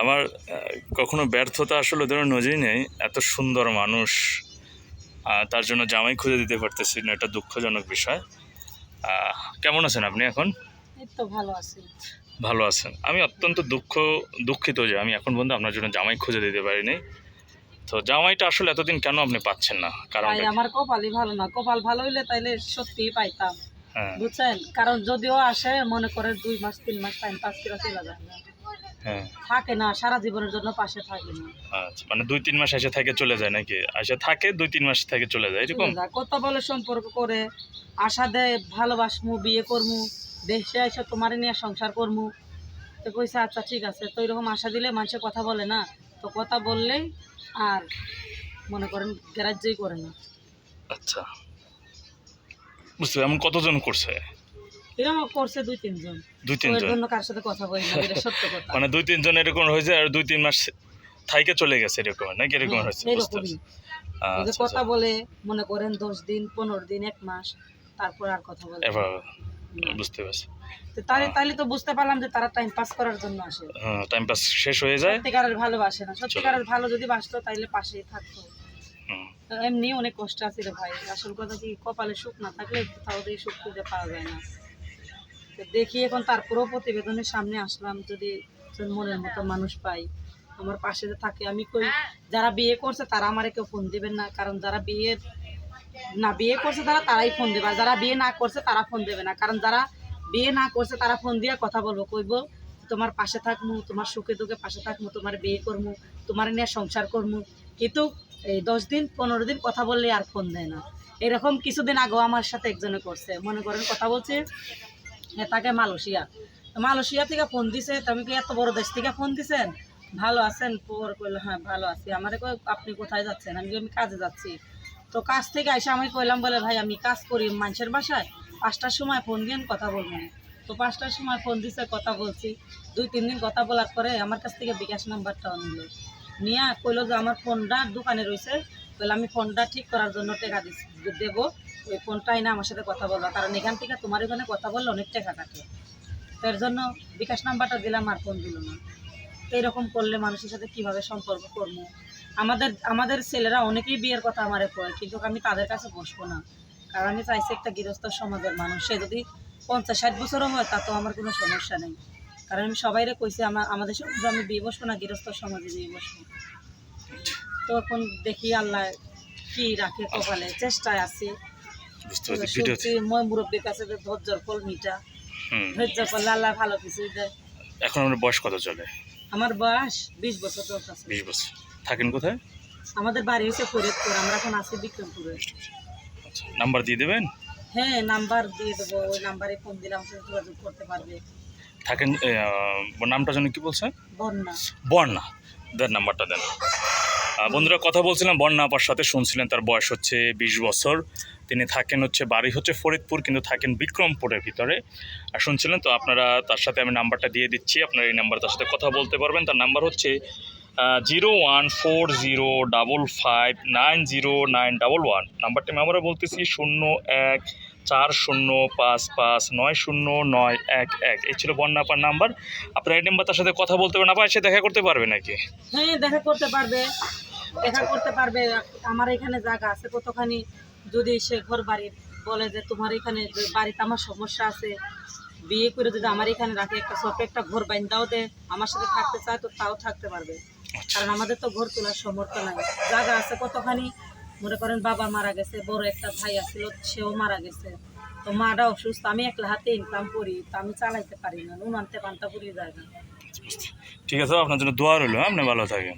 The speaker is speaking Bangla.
আমার কখনো ব্যর্থতা আসলে ধরুন নজির নেই। এত সুন্দর মানুষ তার জন্য জামাই খুঁজে দিতে পারতেছি না এটা দুঃখজনক বিষয়। কেমন আছেন আপনি এখন? তো ভালো আছি। ভালো আছেন। আমি অত্যন্ত দুঃখ দুঃখিত যে আমি এখন পর্যন্ত আপনার জন্য জামাই খুঁজে দিতে পারিনি। তো জামাইটা আসলে এতদিন কেন আপনি পাচ্ছেন না? কারণ আমার কপালই ভালো না। কপাল ভালো হইলে তাইলে সত্যি পাইতাম। হ্যাঁ। বুঝছেন? কারণ যদিও আসে মনে করে দুই মাস তিন মাস টাইম পাস করে চলে যায়। থাকে না সারা জীবনের জন্য পাশে থাকে না। আচ্ছা মানে দুই তিন মাস এসে থেকে চলে যায় নাকি? এসে থাকে দুই তিন মাস থেকে চলে যায় এরকম? কত বলে সম্পর্ক করে আশা দেয় ভালোবাসমু বিয়ে করমু দেশে এসে তোমার নিয়ে সংসার করমু। তো কইছে আচ্ছা ঠিক আছে। তো এরকম আশা দিলে মানুষে কথা বলে না। তো কথা বললেই আর মনে করেন গ্রাহ্যই করে না। আচ্ছা। বুঝতে এমন কতজন করছে? করছে দুই তিনজন। দুই তিনজন। জন্য কার সাথে কথা বলি না এটা সত্য কথা। মানে দুই তিনজন এরকম হয়েছে আর দুই তিন মাস থাইকে চলে গেছে এরকম নাকি এরকম হ্যাঁ, হয়েছে? যে আচ্ছা, কথা আচ্ছা। বলে মনে করেন দশ দিন পনেরো দিন এক মাস তারপর আর কথা বলে। বুঝতে পারছি। তো তাহলে তাহলে তো বুঝতে পারলাম যে তারা টাইম পাস করার জন্য আসে। হ্যাঁ টাইম পাস শেষ হয়ে যায়। সত্যিকারের ভালোবাসে না। সত্যিকারের ভালো যদি বাসতো তাইলে পাশেই থাকতো। এমনি অনেক কষ্ট আছে রে ভাই। আসল কথা কি কপালে সুখ না থাকলে কোথাও দিয়ে সুখ খুঁজে পাওয়া যায় না। দেখি এখন তারপরেও প্রতিবেদনের সামনে আসলাম, যদি মনের মতো মানুষ পাই। আমার পাশে থাকে, আমি কই, যারা বিয়ে করছে তারা আমারে কেউ ফোন দিবেন না, কারণ যারা বিয়ে না বিয়ে করছে তারা তারাই ফোন দেবে যারা বিয়ে না করছে তারা ফোন দেবে না, কারণ যারা বিয়ে না করছে তারা ফোন দিয়ে কথা বলব, কইব, তোমার পাশে থাকমু, তোমার সুখে দুঃখে পাশে থাকমু, তোমার বিয়ে করমু, তোমার নিয়ে সংসার করমু। কিন্তু এই দশ দিন, পনেরো দিন কথা বললে আর ফোন দেয় না। এরকম কিছুদিন আগেও আমার সাথে একজনে করছে, মনে করেন কথা বলছে তাকে মালয়েশিয়া। মালয়েশিয়া থেকে ফোন দিছে, তো আমি কি এত বড় দেশ থেকে ফোন দিছেন? ভালো আছেন? পর কইলো হ্যাঁ ভালো আছি। আমারে আপনি কোথায় যাচ্ছেন? আমি আমি কাজে যাচ্ছি। তো কাজ থেকে এসে আমি কইলাম, বলে, ভাই, আমি কাজ করি মানুষের বাসায়। পাঁচটার সময় ফোন দিন কথা বলবেন তো পাঁচটার সময় ফোন দিছে, কথা বলছি। দুই, তিন দিন কথা বলার পরে আমার কাছ থেকে বিকাশ নাম্বারটা নিল নিয়ে কইলো যে, আমার ফোনটা দোকানে রয়েছে বলে আমি ফোনটা ঠিক করার জন্য টাকা দিচ্ছি দেবো। ওই ফোনটাই না আমার সাথে কথা বলবা। কারণ এখান থেকে তোমার এখানে কথা বললে অনেক টাকা কাটে। তো এর জন্য বিকাশ নাম্বারটা দিলাম আর ফোন দিল না। তো এরকম করলে মানুষের সাথে কীভাবে সম্পর্ক করব? আমাদের আমাদের ছেলেরা অনেকেই বিয়ের কথা আমারে কয়, কিন্তু আমি তাদের কাছে বসবো না। কারণ আমি চাইছি একটা গৃহস্থ সমাজের মানুষ। সে যদি পঞ্চাশ, ষাট বছরও হয়, তা তো আমার কোনো সমস্যা নেই। কারণ আমি সবাইরে কইছি আমার আমাদের সমাজে আমি বিয়ে বসবো না, গৃহস্থ সমাজে বিয়ে বসবো। তো এখন দেখি আল্লাহ কি রাখে কপালে। চেষ্টায় আছি। বুঝতে পারছি ভিডিও সত্যি মই মুরব্বীর কাছে ধৈর্যর ফল মিটা হুম। ধৈর্য করলে আল্লাহ ভালো কিছু দেয় এখন আমার বয়স কত চলে? আমার বয়স বিশ বছর বিশ বছর। থাকেন কোথায়? আমাদের বাড়ি হচ্ছে ফরিদপুর আমরা এখন আছি বিক্রমপুরে। আচ্ছা নাম্বার দিয়ে দেবেন? হ্যাঁ নাম্বার দিয়ে দেবো ওই নাম্বারে ফোন দিলে আমার সাথে যোগাযোগ করতে পারবে। থাকেন নামটা যেন কি বলছেন? বন্যা। বর্ণা দেন নাম্বারটা দেন। বন্ধুরা কথা বলছিলাম বর্ণা আপার সাথে শুনছিলেন তার বয়স হচ্ছে বিশ বছর। তিনি থাকেন হচ্ছে, বাড়ি হচ্ছে ফরিদপুর, কিন্তু থাকেন বিক্রমপুরের ভিতরে। আর শুনছিলেন তো আপনারা তার সাথে আমি নাম্বারটা দিয়ে দিচ্ছি, আপনারা এই নাম্বার তার সাথে কথা বলতে পারবেন। তার নাম্বার হচ্ছে zero one four zero double five nine zero nine double one. নাম্বারটা আমি আবারও বলতেছি, শূন্য এক চার শূন্য পাঁচ পাঁচ নয় শূন্য নয় এক এক। এই ছিল বন্যা আপার নাম্বার। আপনার এই নাম্বার তার সাথে কথা বলতে পারেন আবার এসে দেখা করতে পারবে নাকি? হ্যাঁ দেখা করতে পারবে। দেখা করতে পারবে। আমার এখানে জায়গা আছে কতখানি? যদি সে ঘর বাড়ি বলে যে তোমার এখানে যে বাড়িতে আমার সমস্যা আছে বিয়ে করে যদি আমার এখানে রাখে একটা ছোট একটা ঘর বাইন্দাও দে আমার সাথে থাকতে চায় তো তাও থাকতে পারবে। আচ্ছা। কারণ আমাদের তো ঘর তোলার সমর্থ নাই। জায়গা আছে কতখানি? মনে করেন বাবা মারা গেছে বড় একটা ভাই আছিল সেও মারা গেছে। তো মাটা অসুস্থ আমি একলা হাতে ইনকাম করি তো আমি চালাইতে পারি না নুন আনতে পান্তা পুড়িয়ে যায় না। ঠিক আছে আপনার জন্য দোয়া রইল হ্যাঁ? আপনি ভালো থাকেন।